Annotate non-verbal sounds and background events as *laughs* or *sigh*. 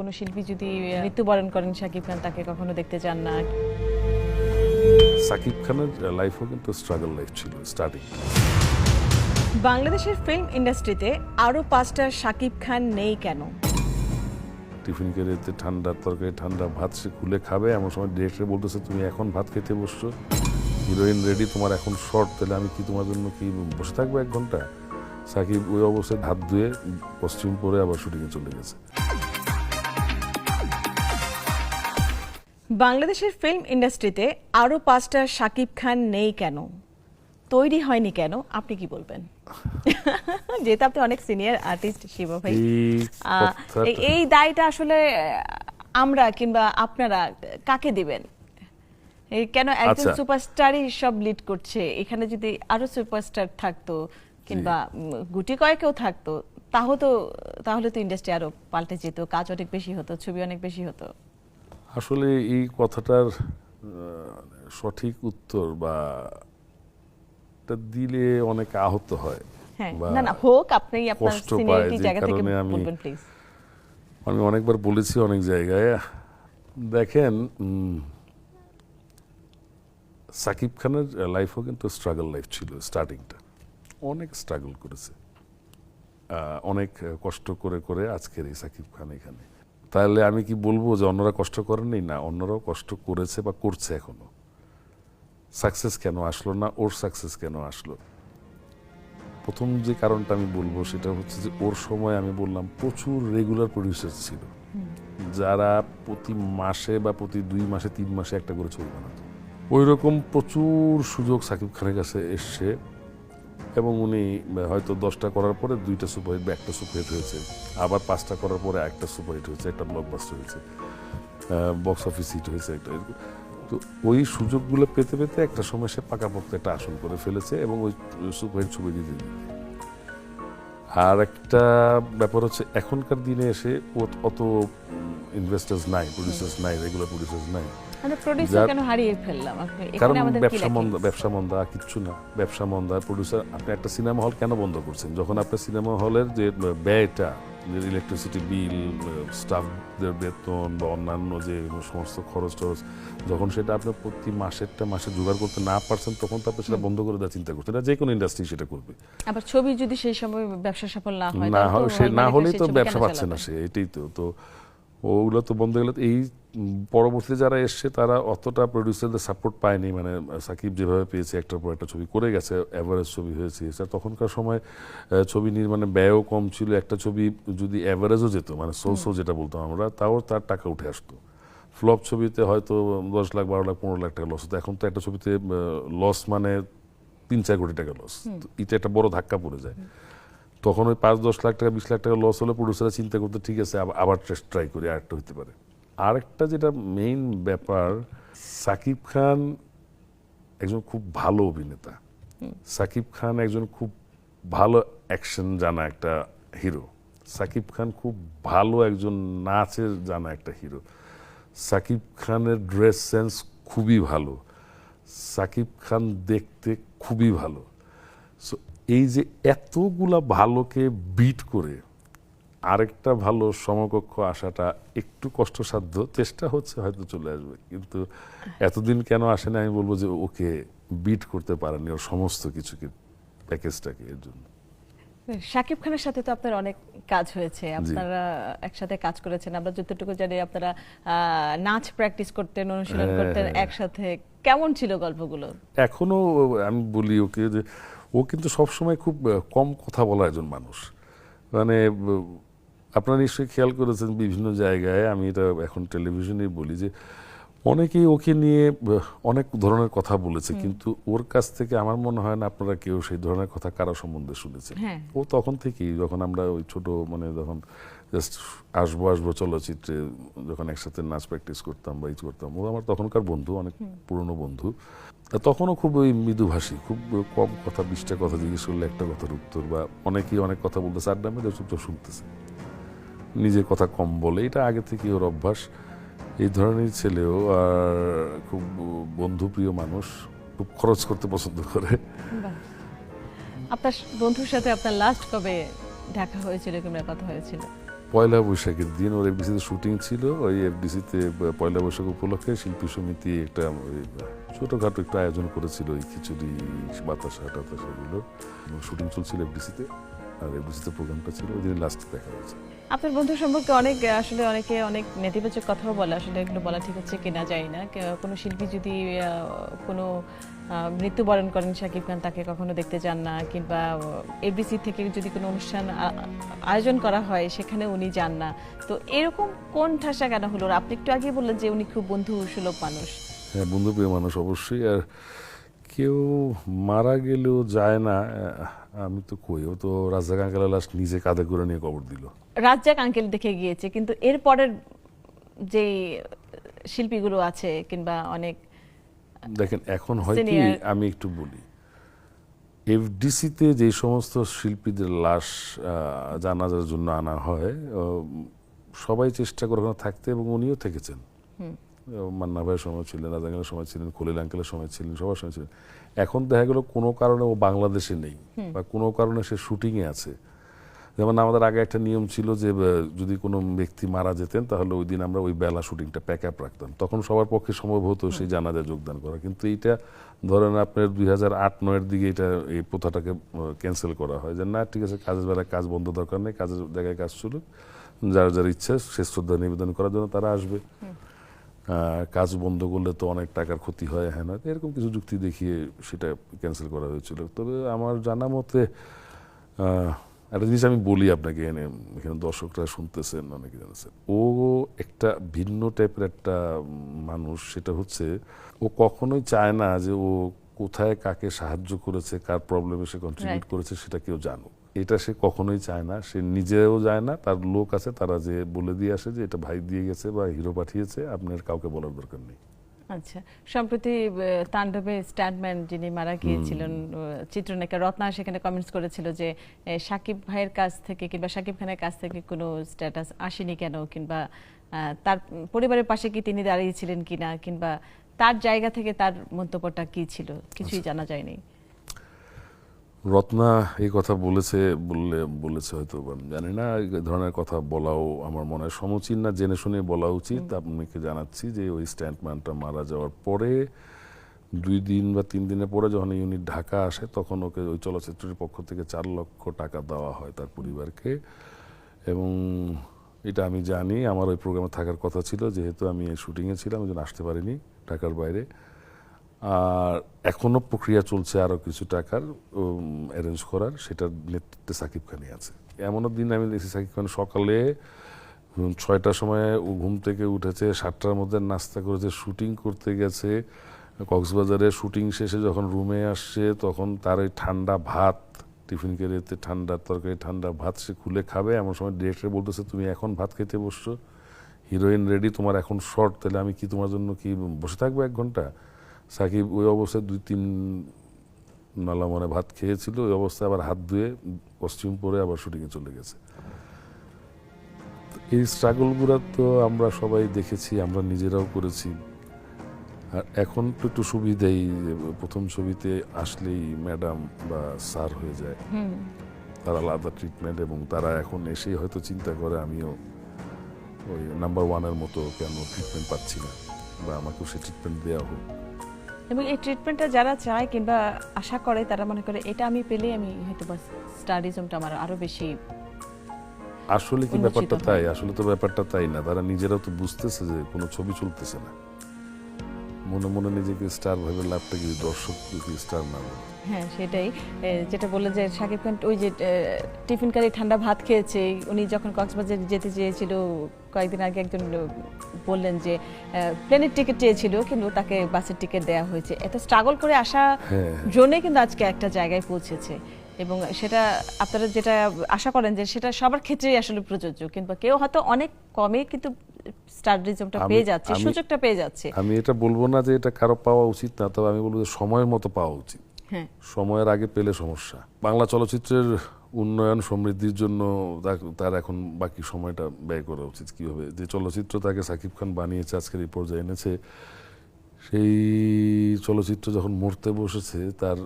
কোনো শিল্পী যদি মৃত্যুবরণ করেন শাকিব খান তাকে কখনো দেখতে চান না? সাকিব খানের লাইফও কিন্তু স্ট্রাগল লাইফ ছিল স্টার্টিং বাংলাদেশের ফিল্ম ইন্ডাস্ট্রিতে আরও পাঁচটা শাকিব খান নেই কেন? টিফিন কেড়েতে ঠান্ডা তরকারি ঠান্ডা ভাত সে খুলে খাবে। এমন সময় ডিরেক্টর বলতেছে তুমি এখন ভাত খেতে বসছো? হিরোইন রেডি তোমার এখন শর্ট তাহলে আমি কি তোমার জন্য কি বসে থাকব এক ঘণ্টা? সাকিব ওই অবস্থায় হাত ধুয়ে কস্টিউম পরে আবার শুটিংয়ে চলে গেছে। বাংলাদেশের ফিল্ম ইন্ডাস্ট্রিতে আরও পাঁচটা শাকিব খান নেই কেন? তৈরি হয়নি কেন? আপনি কি বলবেন? *laughs* যেহেতু আপনি অনেক সিনিয়র আর্টিস্ট শিব ভাই। এই দায়টা আসলে আমরা কিংবা আপনারা কাকে দিবেন? কেন একজন আচ্ছা। সুপারস্টারই সব লিড করছে? এখানে যদি আরও সুপারস্টার থাকতো কিংবা গুটি কয়েকেও থাকতো তাহলে তো তাহলে তো ইন্ডাস্ট্রি আরও পাল্টে যেত কাজ অনেক বেশি হতো ছবি অনেক বেশি হতো। আসলে এই কথাটার সঠিক উত্তর বা দিলে অনেক আহত হয় হ্যাঁ না না হোক আপনি আপনার সিনিয়রিটি জায়গা থেকে আমি- বলবেন প্লিজ আমি অনেকবার বলেছি অনেক জায়গায়। দেখেন উম, সাকিব খানের লাইফও কিন্তু স্ট্রাগল লাইফ ছিল স্টার্টিংটা অনেক স্ট্রাগল করেছে। আহ, অনেক কষ্ট করে করে আজকের এই সাকিব খান এখানে। তাহলে আমি কি বলব যে অন্যরা কষ্ট করেননি? না অন্যরাও কষ্ট করেছে বা করছে এখনও। সাকসেস কেন আসলো না? ওর সাকসেস কেন আসলো? প্রথম যে কারণটা আমি বলব সেটা হচ্ছে যে ওর সময় আমি বললাম প্রচুর রেগুলার প্রডিউসার ছিল। যারা প্রতি মাসে বা প্রতি দুই মাসে তিন মাসে একটা করে ছবি বানাতো। ওই রকম প্রচুর সুযোগ সাকিব খানের কাছে এসছে। এবং উনি হয়তো দশটা করার পরে দুইটা সুপারহিট বা একটা সুপারহিট হয়েছে। আবার পাঁচটা করার পরে একটা সুপারহিট হয়েছে, একটা ব্লকবাস্টার হয়েছে। বক্স অফিস হিট হয়েছে একটা এরকম। তো ওই সুযোগগুলো পেতে পেতে একটা সময় সে পাকাপোক্ত একটা আসন করে ফেলেছে এবং ওই সুপারহিট ছবি দিয়ে দিতে। আর একটা ব্যাপার হচ্ছে এখনকার দিনে এসে অত ইনভেস্টার্স নাই প্রডিউসার্স নাই রেগুলার প্রডিউসার্স নাই। আপনি কারণ ব্যবসা মন্দা ব্যবসা মন্দা কিচ্ছু না। ব্যবসা মন্দা প্রডিউসার আপনি একটা সিনেমা হল কেন বন্ধ করছেন? যখন আপনার সিনেমা হলের যে ব্যয়টা ইলেকট্রিসিটি বিল স্টাফদের বেতন বা অন্যান্য যে সমস্ত খরচ টরচ যখন সেটা আপনি প্রতি মাসেরটা মাসে জোগাড় করতে না পারছেন তখন তো আপনি সেটা বন্ধ করে দেওয়ার চিন্তা করছেন। এটা যে কোনো ইন্ডাস্ট্রি সেটা করবে। আবার ছবি যদি সেই সময় ব্যবসা সফল না হয় না হলে হয় তো সে না হলেই তো ব্যবসা পাচ্ছে না সে এটাই তো। তো ওগুলো তো বন্ধ গেলে তো এই উম, পরবর্তীতে যারা এসছে তারা অতটা প্রডিউসারদের সাপোর্ট পায়নি। মানে সাকিব যেভাবে পেয়েছে একটার পর একটা ছবি করে গেছে অ্যাভারেজ ছবি হয়েছে। স্যার তখনকার সময় ছবি নির্মাণে ব্যয়ও কম ছিল। একটা ছবি যদি অ্যাভারেজও যেত মানে সো সো যেটা বলতাম আমরা তাও তার টাকা উঠে আসতো। ফ্লপ ছবিতে হয়তো দশ লাখ বারো লাখ পনেরো লাখ টাকা লস হতো। এখন তো একটা ছবিতে লস মানে তিন চার কোটি টাকা লস এটা একটা বড় ধাক্কা পড়ে যায়। তখন ওই পাঁচ দশ লাখ টাকা বিশ লাখ টাকা লস হলে প্রডিউসাররা চিন্তা করতে ঠিক আছে আবার- আবার ট্রাই করি আরেকটা হতে পারে। আরেকটা যেটা মেইন ব্যাপার সাকিব খান একজন খুব ভালো অভিনেতা। সাকিব খান একজন খুব ভালো অ্যাকশন জানা একটা হিরো সাকিব খান খুব ভালো একজন নাচের জানা একটা হিরো সাকিব খানের ড্রেস সেন্স খুবই ভালো। সাকিব খান দেখতে খুবই ভালো। সো এই যে এতগুলা ভালোকে বিট করে আরেকটা ভালো সমকক্ষ আসাটা একটু কষ্টসাধ্য চেষ্টা হচ্ছে হয়তো চলে আসবে। কিন্তু এতদিন কেন আসে না আমি বলব যে ওকে বিট করতে পারেনি ওর সমস্ত কিছুকে প্যাকেজটাকে এর জন্য। শাকিব খানের সাথে তো আপনার অনেক কাজ হয়েছে। আপনারা একসাথে কাজ করেছেন। আমরা যতটুকু জানি আপনারা নাচ প্র্যাকটিস করতেন অনুশীলন হ্যাঁ, করতেন। একসাথে। কেমন ছিল গল্পগুলো? এখনও আমি বলি ওকে যে ও কিন্তু সবসময় খুব কম কথা বলা একজন মানুষ। মানে আপনারা নিশ্চয়ই খেয়াল করেছেন বিভিন্ন জায়গায় আমি এটা এখন টেলিভিশনে বলি যে অনেকেই ওকে নিয়ে অনেক ধরনের কথা বলেছে কিন্তু ওর কাছ থেকে আমার মনে হয় না আপনারা কেউ সেই ধরনের কথা কারও সম্বন্ধে শুনেছেন। হ্যাঁ। ও তখন থেকেই যখন আমরা ওই ছোট মানে যখন জাস্ট আসব আসব চলচ্চিত্রে যখন একসাথে নাচ প্র্যাকটিস করতাম বা ই করতাম ও আমার তখনকার বন্ধু অনেক পুরনো বন্ধু। তখনও খুব ওই মৃদুভাষী খুব কম কথা বিশটা কথা জিজ্ঞেস করলে একটা কথার উত্তর বা অনেকেই অনেক কথা বলতেছে আড্ডা মেরে চুপচাপ শুনতেছে। নিজে কথা কম বলে। এটা আগে থেকে ওর অভ্যাস। এই ধরনের ছেলেও আর খুব বন্ধুপ্রিয় মানুষ খুব খরচ করতে পছন্দ করে। আপনার বন্ধুর সাথে আপনার লাস্ট কবে দেখা হয়েছিল কিংবা কথা হয়েছিল? পয়লা বৈশাখের দিন ওর এফডিসিতে শুটিং ছিল। ওই এফডিসিতে পয়লা বৈশাখ উপলক্ষে শিল্পী সমিতি একটা ছোটখাটো একটা আয়োজন করেছিল। ওই খিচুড়ি বাতাসা টাতাসা এগুলো শুটিং চলছিল এফডিসিতে আর এফডিসিতে প্রোগ্রামটা ছিল ওই দিন লাস্ট দেখা হয়েছে। আপনার বন্ধু সম্পর্কে অনেক আসলে অনেকে অনেক নেতিবাচক কথাও বলে আসলে এগুলো বলা ঠিক হচ্ছে কিনা যায় না। কোনো শিল্পী যদি কোনো মৃত্যুবরণ করেন শাকিব খান তাকে কখনো দেখতে যান না কিংবা এবিসি থেকে যদি কোনো অনুষ্ঠান আয়োজন করা হয় সেখানে উনি যান না। তো এরকম কোন ঠাসা কেন হলো? আপনি একটু আগে বললেন যে উনি খুব বন্ধু সুলভ মানুষ। হ্যাঁ বন্ধুপ্রিয় মানুষ অবশ্যই আর কেউ মারা গেলেও যায় না আমি তো কই ও তো রাজা কাঙ্কালা লাশ নিজে কাঁধে করে নিয়ে কবর দিল। রাজ্জাক আঙ্কেল দেখে গিয়েছে কিন্তু এর পরের যে শিল্পীগুলো আছে কিংবা অনেক দেখেন এখন হয় কি আমি একটু বলি এফডিসিতে যে সমস্ত শিল্পীদের লাশ জানাজার জন্য আনা হয় সবাই চেষ্টা করে ওখানে থাকতে এবং উনিও থেকেছেন। মান্না ভাইয়ের সময় ছিলেন রাজাঙ্গালের সময় ছিলেন খলিল আঙ্কেলের সময় ছিলেন সবার সময় ছিলেন। এখন দেখা গেল কোনো কারণে ও বাংলাদেশে নেই বা কোনো কারণে সে শুটিংয়ে আছে। যেমন আমাদের আগে একটা নিয়ম ছিল যে যদি কোনো ব্যক্তি মারা যেতেন তাহলে ওই দিন আমরা ওই বেলা শুটিংটা প্যাক আপ রাখতাম। তখন সবার পক্ষে সম্ভব হতো সেই জানাজায় যোগদান করা। কিন্তু এইটা ধরেন আপনার দুই হাজার আট নয়ের দিকে এটা এই প্রথাটাকে ক্যান্সেল করা হয়। যে না ঠিক আছে কাজের বেলায় কাজ বন্ধ দরকার নেই কাজের জায়গায় কাজ চলুক। যার যার ইচ্ছা সে শ্রদ্ধা নিবেদন করার জন্য তারা আসবে। কাজ বন্ধ করলে তো অনেক টাকার ক্ষতি হয় হ্যাঁ না? এরকম কিছু যুক্তি দেখিয়ে সেটা ক্যান্সেল করা হয়েছিল। তবে আমার জানা মতে একটা জিনিস আমি বলি আপনাকে এনে এখানে দর্শকরা শুনতেছেন অনেকে জানাচ্ছেন ও একটা ভিন্ন টাইপের একটা মানুষ সেটা হচ্ছে ও কখনোই চায় না যে ও কোথায় কাকে সাহায্য করেছে কার প্রবলেমে সে কন্ট্রিবিউট করেছে সেটা কেউ জানুক। এটা সে কখনোই চায় না। সে নিজেও যায় না। তার লোক আছে তারা যে বলে দিয়ে আসে যে এটা ভাই দিয়ে গেছে বা হিরো পাঠিয়েছে আপনার কাউকে বলার দরকার নেই। আচ্ছা সম্প্রতি তাণ্ডবে স্ট্যান্ডম্যান যিনি মারা গিয়েছিলেন চিত্রনায়িকা রত্না সেখানে কমেন্টস করেছিল যে সাকিব ভাইয়ের কাছ থেকে কিংবা সাকিব খানের কাছ থেকে কোনো স্ট্যাটাস আসেনি কেন? কিংবা তার পরিবারের পাশে কি তিনি দাঁড়িয়েছিলেন কিনা? কিংবা তার জায়গা থেকে তার মন্তব্যটা কি ছিল? কিছুই জানা যায়নি। রত্না এই কথা বলেছে বললে বলেছে হয়তো জানি না এই ধরনের কথা বলাও আমার মনে হয় সমীচীন না জেনে শুনে বলা উচিত। আপনাকে জানাচ্ছি যে ওই স্ট্যান্ডম্যানটা মারা যাওয়ার পরে দুই দিন বা তিন দিনের পরে যখন ইউনিট ঢাকা আসে তখন ওকে ওই চলচ্চিত্রের পক্ষ থেকে চার লক্ষ টাকা দেওয়া হয় তার পরিবারকে। এবং এটা আমি জানি আমার ওই প্রোগ্রামে থাকার কথা ছিল যেহেতু আমি শুটিংয়ে ছিলাম ওই জন্য আসতে পারিনি ঢাকার বাইরে। আর এখনও প্রক্রিয়া চলছে আরও কিছু টাকার অ্যারেঞ্জ করার, সেটার নেতৃত্বে সাকিব খানই আছে। এমনও দিন আমি দেখছি সাকিব খান সকালে ছয়টার সময় ও ঘুম থেকে উঠেছে, সাতটার মধ্যে নাস্তা করেছে, শুটিং করতে গেছে। কক্সবাজারে শুটিং শেষে যখন রুমে আসছে, তখন তার ওই ঠান্ডা ভাত, টিফিন কেরিয়াতে ঠান্ডা তরকারি, ঠান্ডা ভাত সে খুলে খাবে। এমন সময় ডিরেক্টর বলতেছে, তুমি এখন ভাত খেতে বসছো? হিরোইন রেডি তোমার এখন শর্ট তাহলে আমি কি তোমার জন্য কি বসে থাকব এক ঘণ্টা? সাকিব ওই অবস্থায় দুই তিন নালা মানে ভাত খেয়েছিল ওই অবস্থায় আবার হাত ধুয়ে কস্টিউম পরে আবার শুটিংয়ে চলে গেছে। এই স্ট্রাগলগুলো তো আমরা সবাই দেখেছি আমরা নিজেরাও করেছি। আর এখন তো একটু সুবিধাই প্রথম ছবিতে আসলেই ম্যাডাম বা স্যার হয়ে যায়। তারা আলাদা ট্রিটমেন্ট এবং তারা এখন এসেই হয়তো চিন্তা করে আমিও ওই নাম্বার ওয়ানের মতো কেন ট্রিটমেন্ট পাচ্ছি না বা আমাকেও সে ট্রিটমেন্ট দেওয়া হোক। এবং এই ট্রিটমেন্টটা যারা চায় কিংবা আশা করে তারা মনে করে এটা আমি পেলে আমি হয়তো বা স্টাডিজমটা আমার আরও বেশি আসলে কি ব্যাপারটা তাই? আসলে তো ব্যাপারটা তাই না। তারা নিজেরাও তো বুঝতেছে যে কোনো ছবি চলতেছে না। মনে মনে নিজেকে স্টার ভেবে লাভটা কি দর্শক স্টার না। হ্যাঁ সেটাই। যেটা বললেন যে শাকিব খান ওই যে টিফিন কারি ঠান্ডা ভাত খেয়েছে উনি যখন কক্সবাজার যেতে চেয়েছিল কয়েকদিন আগে একজন বললেন যে প্লেনের টিকিট চেয়েছিল কিন্তু তাকে বাসের টিকিট দেওয়া হয়েছে। এত স্ট্রাগল করে আসা হ্যাঁ। জন্যই কিন্তু আজকে একটা জায়গায় পৌঁছেছে। এবং সেটা আপনারা যেটা আশা করেন যে সেটা সবার ক্ষেত্রেই আসলে প্রযোজ্য কিংবা কেউ হয়তো অনেক কমে কিন্তু স্টাডিজমটা পেয়ে যাচ্ছে সুযোগটা পেয়ে যাচ্ছে। আমি এটা বলব না যে এটা কারও পাওয়া উচিত না তবে আমি বলব যে সময়ের মতো পাওয়া উচিত। হ্যাঁ। সময়ের আগে পেলে সমস্যা। বাংলা চলচ্চিত্রের উন্নয়ন সমৃদ্ধির জন্য তার এখন বাকি সময়টা ব্যয় করা উচিত কীভাবে? যে চলচ্চিত্র তাকে সাকিব খান বানিয়েছে আজকের এই পর্যায়ে এনেছে সেই চলচ্চিত্র যখন মরতে বসেছে তার